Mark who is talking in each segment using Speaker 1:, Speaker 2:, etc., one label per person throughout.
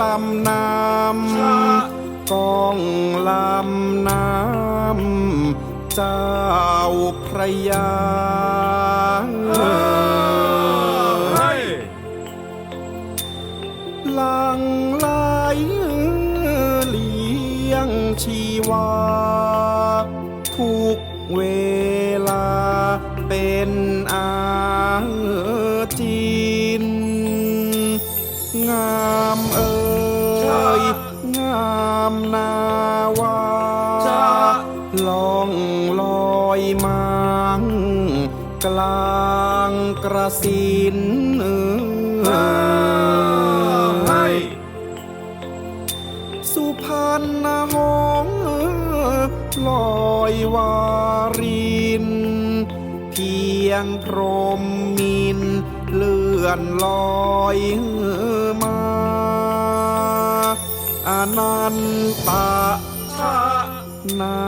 Speaker 1: ลำน้ำกองลำน้ำเจ้าพระยาหลังไหลเลี้ยงชีวา ทุกเวลาเป็นอา นาวาล่องลอยมังกลางกระสินเอ่ยสุพรรณหงลอยวาริน เพียงพรมมิน เลื่อนลอยมา อนันตะนา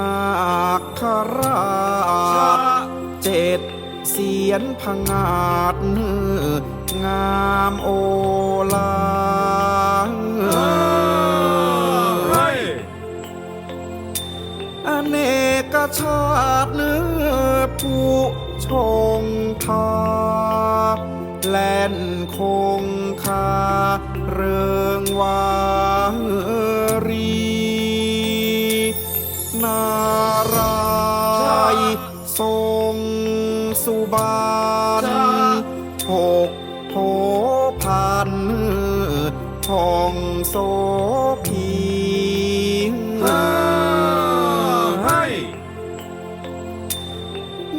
Speaker 1: คราชเจ็ดเสียนพังอาจงามโอลาอเนกชาติเนื้อผู้ชงทาแล่นคงคาเริงวา ทรงสุบานหกโผพันทองโสพี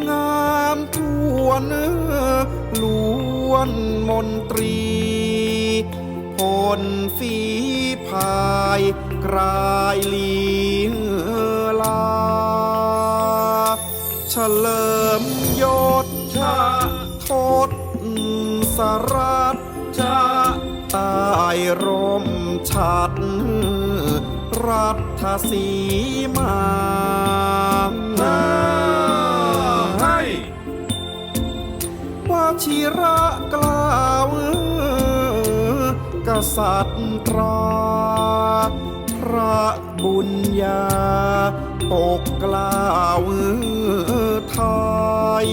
Speaker 1: งามทวนล้วนมนตรีพลฝีพายกรายลีล เฉลิมยศชาทศสรัตชาใตายร่มชัด รัฐสีมาว่าชิระกล่าวกษัตราพระบุญญา ปกกล้าวไทย